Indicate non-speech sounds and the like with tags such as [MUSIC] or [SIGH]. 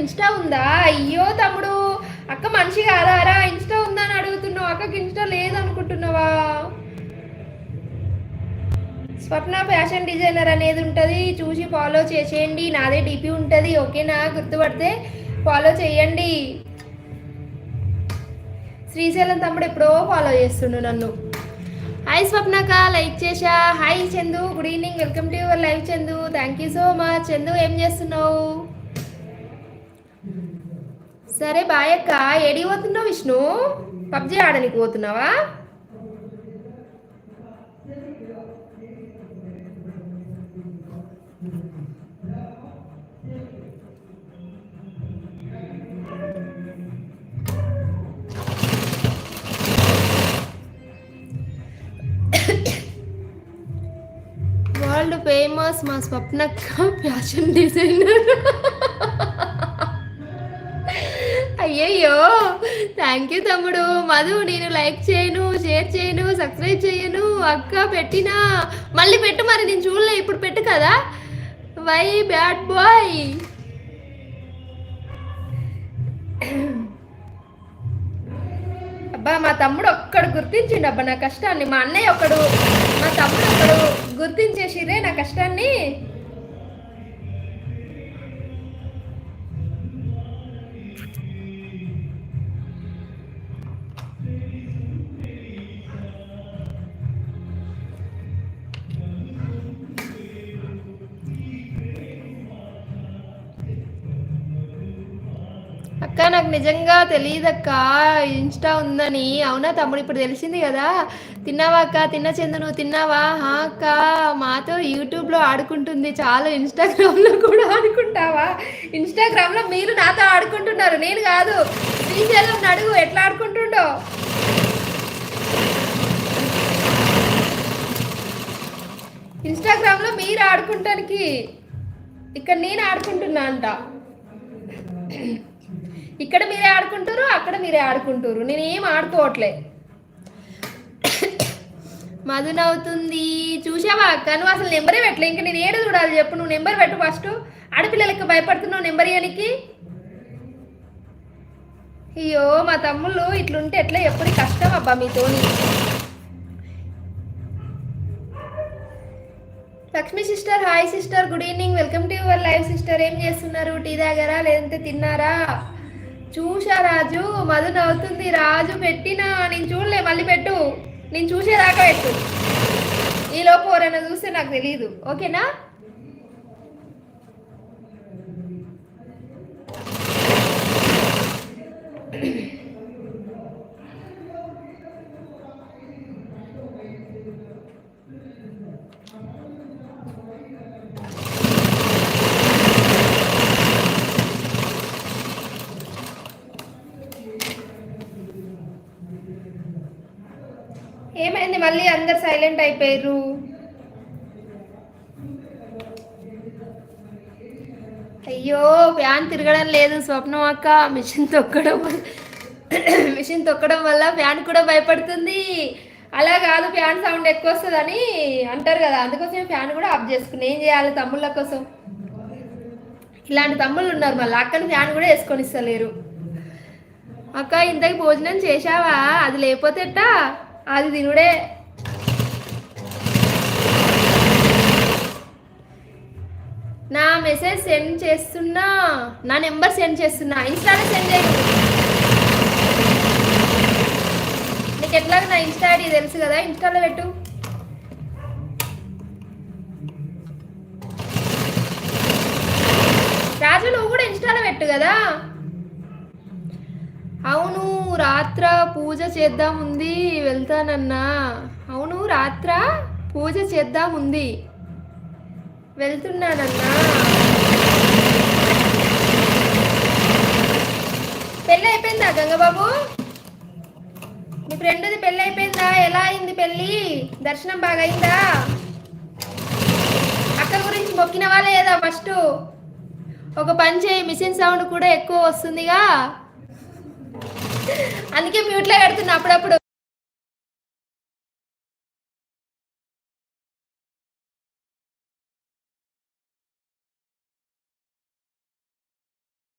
Insta ఉందా? అయ్యో తమ్ముడు అక్క మనిషి కాదారా? ఇన్స్టా ఉందా అని అడుగుతున్నావు. అక్కకి ఇన్స్టా లేదనుకుంటున్నావా? స్వప్న ఫ్యాషన్ డిజైనర్ అనేది ఉంటుంది. చూసి ఫాలో చేసేయండి. నాదే డిపి ఉంటుంది. ఓకేనా గుర్తుపడితే ఫాలో చేయండి. శ్రీశైలం తమ్ముడు ఎప్పుడో ఫాలో చేస్తుండు నన్ను. హాయ్ స్వప్నక లైక్ చేశా. Hi Chandu good evening welcome to your live Chandu. Thank you so much Chandu ఏం చేస్తున్నావు? సరే బాయ్ అక్క ఏడి పోతున్నావు విష్ణు? పబ్జి ఆడనికి పోతున్నావా? వరల్డ్ ఫేమస్ మా స్వప్నక్క ఫ్యాషన్ డిజైనర్. అయ్యయ్యో. థ్యాంక్ యూ తమ్ముడు. మధు నేను లైక్ చేయను షేర్ చేయను సబ్స్క్రైబ్ చేయను అక్క పెట్టినా. మళ్ళీ పెట్టు మరి నేను చూడలే ఇప్పుడు పెట్టు కదా. వై బ్యాడ్ బాయ్ అబ్బా మా తమ్ముడు ఒక్కడు గుర్తించిండు అబ్బా నా కష్టాన్ని. మా అన్నయ్య ఒకడు మా తమ్ముడు ఒకడు గుర్తించేసిరే. అక్క నాకు నిజంగా తెలియదక్క ఇన్స్టా ఉందని. అవునా తమ్ముడు? ఇప్పుడు తెలిసింది కదా. తిన్నావా అక్క? తిన్న చందు నువ్వు తిన్నావా? హా అక్క. మాతో యూట్యూబ్లో ఆడుకుంటుంది. చాలా. ఇన్స్టాగ్రామ్లో కూడా ఆడుకుంటావా? ఇన్స్టాగ్రామ్లో మీరు నాతో ఆడుకుంటున్నారు. నేను కాదు. శ్రీశైలం నడుగు ఎట్లా ఆడుకుంటుండో? ఇన్స్టాగ్రామ్లో మీరు ఆడుకుంటానికి. ఇక్కడ నేను ఆడుకుంటున్నా అంట. ఇక్కడ మీరే ఆడుకుంటారు అక్కడ మీరే ఆడుకుంటారు. నేను ఏం ఆడుకోవట్లే. మధు చూసావా అక్క? నువ్వు అసలు నెంబరే పెట్టలే. ఇంకా నేను ఏడు చూడాలి చెప్పు. నువ్వు నెంబర్ పెట్టు ఫస్ట్. ఆడపిల్లలకి భయపడుతున్నావు నెంబర్ ఇవ్వడానికి అయ్యో మా తమ్ముళ్ళు ఇట్లుంటే ఎట్లా ఎప్పుడు కష్టం అబ్బా మీతోని. Lakshmi sister hi sister good evening. Welcome to your live sister. ఏం చేస్తున్నారు? టీ తాగారా? లేదంటే తిన్నారా? చూసా రాజు మధు నవ్వుతుంది. రాజు పెట్టినా నేను చూడలే మళ్ళీ పెట్టు. నేను చూసేదాకా పెట్టు. ఈ లోపు ఎవరైనా చూస్తే నాకు తెలియదు ఓకేనా? మళ్ళీ అందరు సైలెంట్ అయిపోయారు అయ్యో ఫ్యాన్ తిరగడం లేదు స్వప్నం అక్క. మిషన్ తొక్కడం వల్ల- [COUGHS] మిషన్ తొక్కడం వల్ల ఫ్యాన్ కూడా భయపడుతుంది. అలా కాదు ఫ్యాన్ సౌండ్ ఎక్కువ వస్తుందని అంటారు కదా. అందుకోసం ఫ్యాన్ కూడా ఆఫ్ చేసుకుని ఏం చేయాలి తమ్ముళ్ళ కోసం? ఇలాంటి తమ్ముళ్ళు ఉన్నారు మళ్ళీ. అక్కని ఫ్యాన్ కూడా వేసుకొని ఇస్తలేరు. అక్క ఇంతకి భోజనం చేశావా? అది లేకపోతే ఎట్టా? అది తినుడే నా మెసేజ్ సెండ్ చేస్తున్నా నా నెంబర్ సెండ్ చేస్తున్నా ఇన్స్టాలో సెండ్ చేయి నీకు ఎట్లాగ నా ఇన్స్టా ఐడి తెలుసు కదా ఇన్స్టాలో పెట్టు. రాజు నువ్వు కూడా ఇన్స్టాలో పెట్టు కదా. అవును రాత్ర పూజ చేద్దాం ఉంది వెళ్తానన్నా. అవును రాత్ర పూజ చేద్దాం ఉంది వెళ్తున్నానన్నా. పెళ్ళి అయిపోయిందా గంగబాబు? మీ ఫ్రెండ్ది పెళ్ళి అయిపోయిందా ఎలా అయింది పెళ్ళి? దర్శనం బాగా అయిందా అక్క గురించి మొక్కినవా లేదా ఫస్ట్? ఒక పని చేయి మిషన్ సౌండ్ కూడా ఎక్కువ వస్తుందిగా. అందుకే మ్యూట్లో పెడుతున్నా అప్పుడప్పుడు.